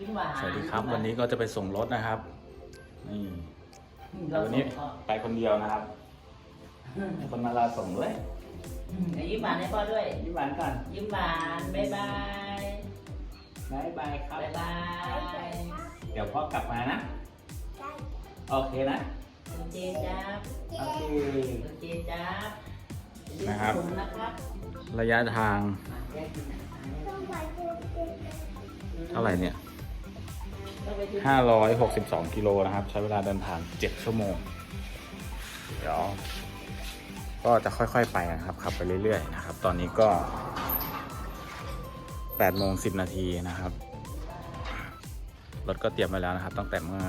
ยิ้มหวานสวัสดีครับ วันนี้ก็จะไปส่งรถนะครับนี่เราวันส่นี้งพ่อไปคนเดียวนะครับมีคนมาลาส่งด้วยอืมยิ้มหวานให้พ่อด้วย ยิ้มหวานก่อน ยิ้มหวานบ๊ายบายบายบายครับบ๊ายบายเดี๋ยวพ่อกลับมานะ โอเคนะคุณเจจับโอเคคุณเจจับนะครับถุงนะครับ ระยะทางอะแยกกินอาหารเท่าไหร่เนี่ยต้องไปดู 562 กิโลนะครับ ใช้เวลาเดินทาง 7 ชั่วโมง เดี๋ยว ก็จะค่อยๆไปนะครับ ขับไปเรื่อยๆนะครับ ตอนนี้ก็8โมง10 นาทีนะครับ รถก็เตรียมไว้แล้วนะครับ ตั้งแต่เมื่อ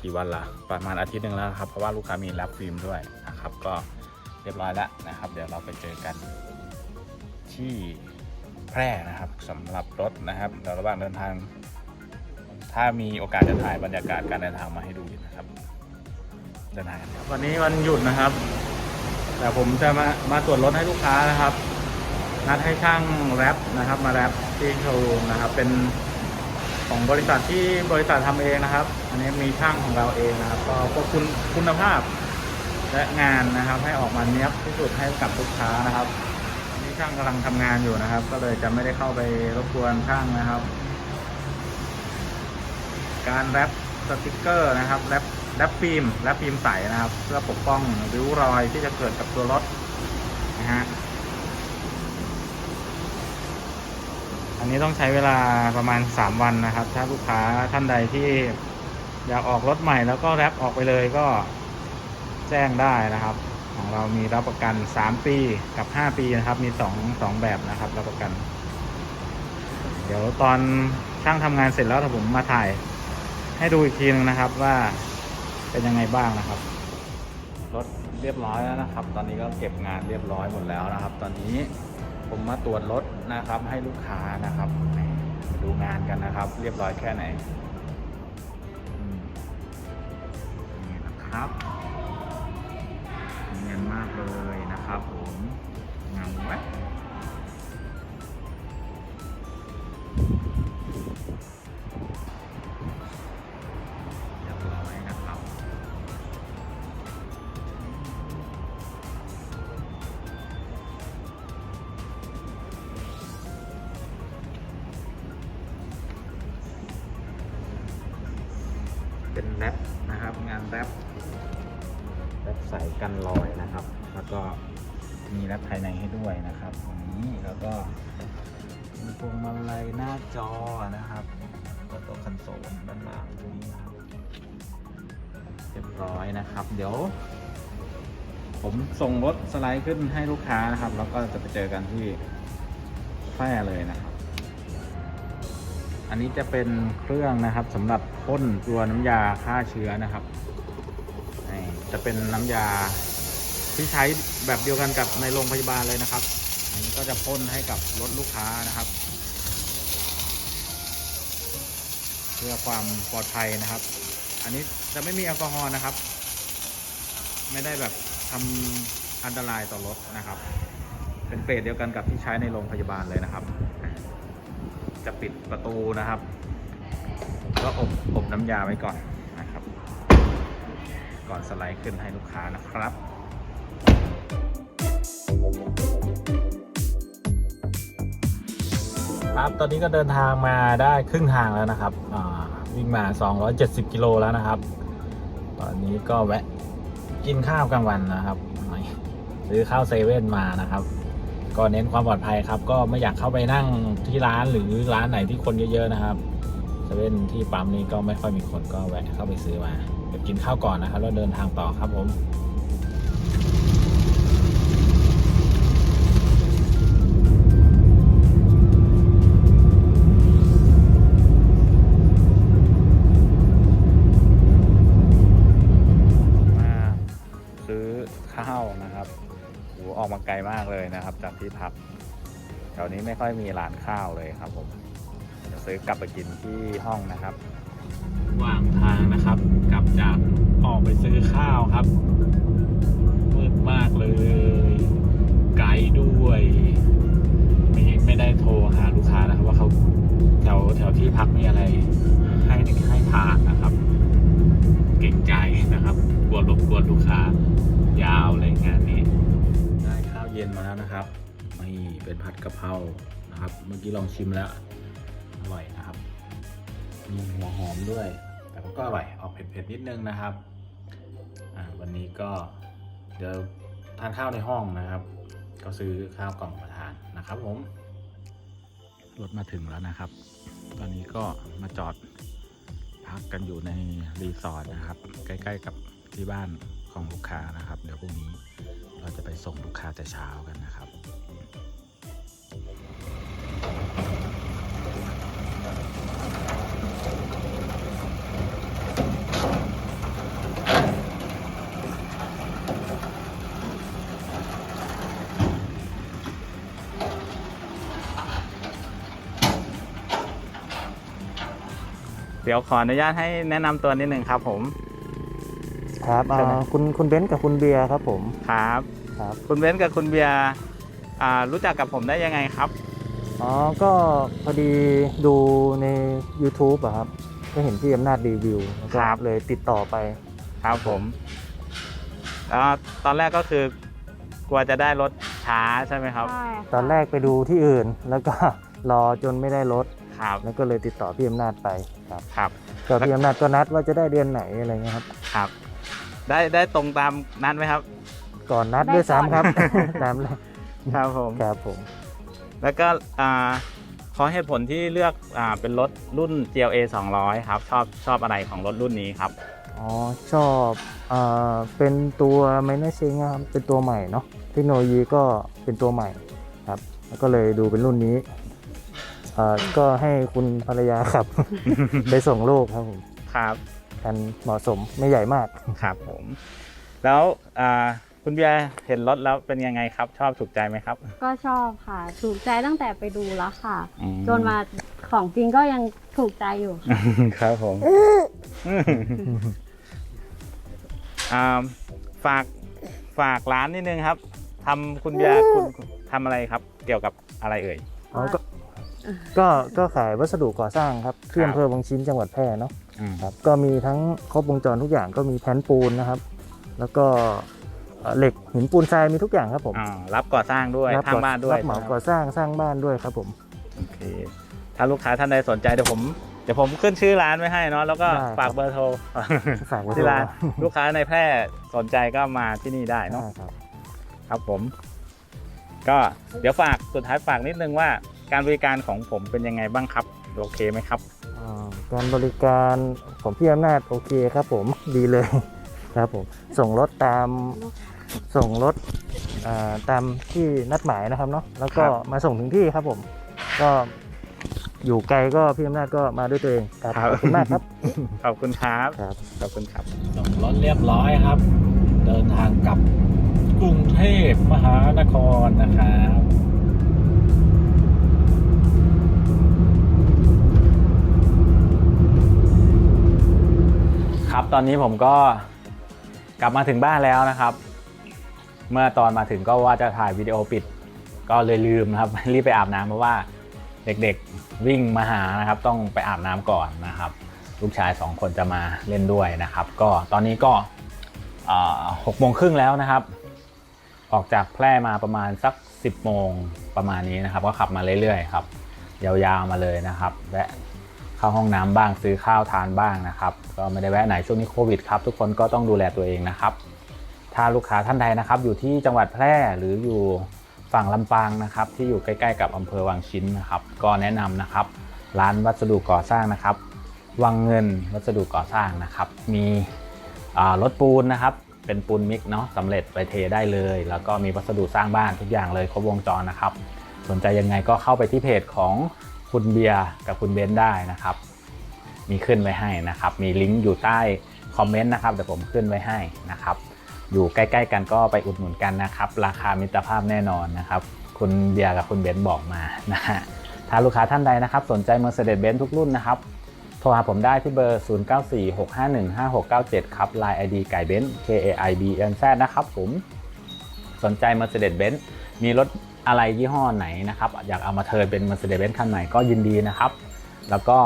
กี่วันละประมาณอาทิตย์หนึ่งแล้วครับ เพราะว่าลูกค้ามีรับฟิล์มด้วยนะครับ ก็เรียบร้อยแล้วนะครับ เดี๋ยวเราไปเจอกันที่ ร่นะครับสำหรับรถนะครับเดี๋ยวระหว่างเดินทาง ถ้ามีโอกาสจะถ่ายบรรยากาศการเดินทางมาให้ดูนะครับ เดินทางวันนี้วันหยุดนะครับ แต่ผมจะมามาตรวจรถให้ลูกค้านะครับนัดให้ช่างแรปนะครับ มาแรปที่โชว์รูมนะครับ เป็นของบริษัทที่บริษัททำเองนะครับ อันนี้มีช่างของเราเองนะครับ ก็ควบคุมคุณภาพและงานนะครับ ให้ออกมาเนี้ยบที่สุดให้กับลูกค้านะครับ ช่างกำลังทำงานอยู่นะครับ ก็เลยจะไม่ได้เข้าไปรบกวนช่างนะครับ การแรปสติกเกอร์นะครับแรปแรปฟิล์มแรปฟิล์มใสนะครับ เพื่อปกป้องริ้วรอยที่จะเกิดกับตัวรถนะฮะอันนี้ต้องใช้เวลาประมาณ 3 วันนะครับ ถ้าลูกค้าท่านใดที่อยากออกรถใหม่แล้วก็แรปออกไปเลยก็แจ้งได้นะครับ ของเรามีรับประกัน 3 ปีกับ 5 ปีนะครับ มี2 2แบบนะครับ รับประกัน เดี๋ยวตอนช่างทำงานเสร็จแล้วถ้าผมมาถ่าย ให้ดูอีกทีนึงนะครับว่าเป็นยังไงบ้างนะครับ รถเรียบร้อยแล้วนะครับ ตอนนี้ก็เก็บงานเรียบร้อยหมดแล้วนะครับ ตอนนี้ผมมาตรวจรถนะครับ ให้ลูกค้านะครับมาดูงานกันนะครับ เรียบร้อยแค่ไหนนี่นะครับ เป็นแรปนะครับ งานแรปแรปใส่กันรอยนะครับ แล้วก็มีแรปภายในให้ด้วยนะครับตรงนี้แล้วก็มีพวงมาลัยหน้าจอนะครับแล้วก็คอนโซลด้านล่างตรงนี้ครับเรียบร้อยนะครับ เดี๋ยว ผมส่งรถสไลด์ขึ้นให้ลูกค้านะครับ แล้วก็จะไปเจอกันที่แพร่เลยนะครับ อันนี้จะเป็นเครื่องนะครับสำหรับพ่นตัวน้ำยาฆ่าเชื้อนะครับจะเป็นน้ำยาที่ใช้แบบเดียวกันกับในโรงพยาบาลเลยนะครับ อันนี้ก็จะพ่นให้กับรถลูกค้านะครับ เพื่อความปลอดภัยนะครับ อันนี้จะไม่มีแอลกอฮอล์นะครับ ไม่ได้แบบทำอันตรายต่อรถนะครับ เป็นเกรดเดียวกันกับที่ใช้ในโรงพยาบาลเลยนะครับ จะปิดประตูนะครับผมก็อบอบน้ำยาไว้ก่อนนะครับ ก่อนสไลด์ขึ้นให้ลูกค้านะครับครับตอนนี้ก็เดินทางมาได้ครึ่งทางแล้วนะครับวิ่งมา 270 กิโลแล้วนะครับ ตอนนี้ก็แวะกินข้าวกลางวันนะครับซื้อข้าวเซเว่นมานะครับ ก็เน้นความปลอดภัยครับ ก็ไม่อยากเข้าไปนั่งที่ร้านหรือร้านไหนที่คนเยอะๆนะครับเซเว่นที่ปั๊มนี้ก็ไม่ค่อยมีคนก็แวะเข้าไปซื้อมาเดี๋ยวกินข้าวก่อนนะครับแล้วเดินทางต่อครับผมมาซื้อข้าวนะครับ ออกมาไกลมากเลยนะครับ จากที่พักแถวนี้ไม่ค่อยมีร้านข้าวเลยครับผมจะซื้อกลับไปกินที่ห้องนะครับวางทางนะครับ กลับจากออกไปซื้อข้าวครับมืดมากเลย ไกลด้วย นะครับนี่เป็นผัดกะเพรานะครับ เมื่อกี้ลองชิมแล้ว อร่อยนะครับ มีหัวหอมด้วย แต่ก็อร่อยออกเผ็ดๆนิดนึงนะครับวันนี้ก็เดี๋ยวทานข้าวในห้องนะครับ ก็ซื้อข้าวกล่องมาทานนะครับผมรถมาถึงแล้วนะครับ ตอนนี้ก็มาจอดพักกันอยู่ในรีสอร์ทนะครับ ใกล้ ๆ กับที่บ้านของลูกค้านะครับ เดี๋ยวพรุ่งนี้ เราจะไปส่งลูกค้าแต่เช้ากันนะครับเดี๋ยวขออนุญาตให้แนะนำตัวนิดนึงครับผม ครับเอ่ใช่ไหมอคุณคุณเบนซ์กับคุณเบียร์ครับผมครับครับคุณเบนซ์กับคุณเบียร์อ่ารู้จักกับผมได้ยังไงครับ อ๋อก็พอดีดูใน YouTube อะครับก็เห็นพี่อำนาจรีวิวแล้วก็ครับ เลยติดต่อไปครับผมแล้วตอนแรกก็คือกลัวจะได้รถช้าใช่ไหมครับ ใช่ค่ะตอนแรกไปดูที่อื่น แล้วก็ รอจนไม่ได้รถครับแล้วก็เลยติดต่อพี่อำนาจไปครับครับ ก็พี่อำนาจก็นัดว่าจะได้เดือนไหนอะไรเงี้ยครับครับ ได้ได้ตรงตามนัดไหมครับ ก่อนนัดด้วยซ้ำครับ ตามเลยครับผม ครับผม แล้วก็อ่าขอเหตุผลที่เลือกอ่าเป็นรถรุ่น GLA 200 ครับ ชอบชอบอะไรของรถรุ่นนี้ครับ อ๋อ ชอบเอ่อเป็นตัวไมเนอร์เชงครับ เป็นตัวใหม่เนาะ เทคโนโลยีก็เป็นตัวใหม่ครับ แล้วก็เลยดูเป็นรุ่นนี้เอ่อก็ให้คุณภรรยาขับ ไปส่งลูกครับผม ครับ กันเหมาะสมไม่ใหญ่มากครับผม แล้วอ่าคุณเบียร์เห็นรถแล้วเป็นยังไงครับ ชอบถูกใจไหมครับ ก็ชอบค่ะ ถูกใจตั้งแต่ไปดูแล้วค่ะอืจนมาของจริงก็ยังถูกใจอยู่ค่ะครับผมอ่าฝากฝากร้านนิดนึงครับทำคุณเบียร์คุณทำอะไรครับ เกี่ยวกับอะไรเอ่ยอ๋อก็ก็ก็ขายวัสดุก่อสร้างครับที่ครับอำเภอวังชิ้นจังหวัดแพร่เนาะอืม ครับก็มีทั้งครบวงจรทุกอย่างก็มีแผ่นปูนนะครับ แล้วก็เอ่อเหล็กหินปูนทรายมีทุกอย่างครับผมอ่ารับก่อสร้างด้วยรับทางบ้านด้วยรับเหมาใช่ไหมก่อสร้างสร้างบ้านด้วยครับผมโอเคถ้าลูกค้าท่านใดสนใจเดี๋ยวผมเดี๋ยวผมขึ้นชื่อร้านไว้ให้เนาะแล้วก็ได้ครับฝากเบอร์โทรฝากไว้ที่ด้วยร้านนะลูกค้าในแพร่สนใจก็มาที่นี่ได้เนาะได้ครับครับผม ก็เดี๋ยวฝากสุดท้ายฝากนิดนึงว่าการบริการของผมเป็นยังไงบ้างครับโอเคไหมครับอ่า การบริการของพี่อำนาจโอเคครับผมดีเลยครับผมส่งรถตามส่งรถอ่าตามที่นัดหมายนะครับเนาะแล้วก็ครับมาส่งถึงที่ครับผม ก็อยู่ไกลก็พี่อำนาจก็มาด้วยตัวเองครับขอบคุณมากครับ ขอบคุณครับครับขอบคุณครับส่งรถเรียบร้อยครับ เดินทางกลับกรุงเทพมหานครนะครับ ครับ ตอนนี้ผมก็กลับมาถึงบ้านแล้วนะครับ เมื่อตอนมาถึงก็ว่าจะถ่ายวิดีโอปิด ก็เลยลืมนะครับ รีบไปอาบน้ำเพราะว่าเด็กๆวิ่งมาหานะครับ ต้องไปอาบน้ำก่อนนะครับ ลูกชายสองคนจะมาเล่นด้วยนะครับ ก็ตอนนี้ก็หกโมงครึ่งแล้วนะครับ ออกจากแพร่มาประมาณสัก 10โมงประมาณนี้นะครับ ก็ขับมาเรื่อยๆครับ ยาวๆมาเลยนะครับแวะ เข้าห้องน้ำบ้างซื้อข้าวทานบ้างนะครับ ก็ไม่ได้แวะไหนช่วงนี้โควิดครับทุกคนก็ต้องดูแลตัวเองนะครับ ถ้าลูกค้าท่านใดนะครับ อยู่ที่จังหวัดแพร่หรืออยู่ฝั่งลำปางนะครับ ที่อยู่ใกล้ๆ กับอำเภอวังชิ้นนะครับ ก็แนะนำนะครับ ร้านวัสดุก่อสร้างนะครับ วังเงินวัสดุก่อสร้างนะครับ มีรถปูนนะครับ เป็นปูนมิกเนาะสำเร็จไปเทได้เลย แล้วก็มีวัสดุสร้างบ้านทุกอย่างเลยครบวงจรนะครับ สนใจยังไงก็เข้าไปที่เพจของ คุณเบียร์กับคุณเบนซ์ได้นะครับ มีขึ้นไว้ให้นะครับ มีลิงก์อยู่ใต้คอมเมนต์นะครับเดี๋ยวผมขึ้นไว้ให้นะครับ อยู่ใกล้ๆกันก็ไปอุดหนุนกันนะครับ ราคามิตรภาพแน่นอนนะครับ คุณเบียร์กับคุณเบนซ์บอกมานะฮะถ้าลูกค้าท่านใดนะครับ สนใจ Mercedes-Benz ทุกรุ่นนะครับโทรหาผมได้ที่เบอร์ 0946515697 ครับ Line ID ไก่เบนซ์ K A I B N Z นะครับผม สนใจ Mercedes-Benz มีรถ อะไรยี่ห้อไหนนะครับ อยากเอามาเทิร์นเป็น Mercedes-Benz คันใหม่ก็ยินดีนะครับ แล้วก็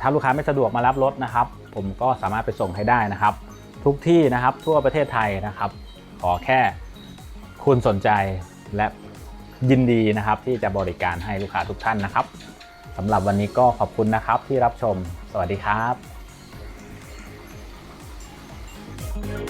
ถ้าลูกค้าไม่สะดวกมารับรถนะครับ ผมก็สามารถไปส่งให้ได้นะครับ ทุกที่นะครับทั่วประเทศไทยนะครับ ขอแค่คุณสนใจและยินดีนะครับ ที่จะบริการให้ลูกค้าทุกท่านนะครับสำหรับวันนี้ก็ขอบคุณนะครับที่รับชม สวัสดีครับ thank you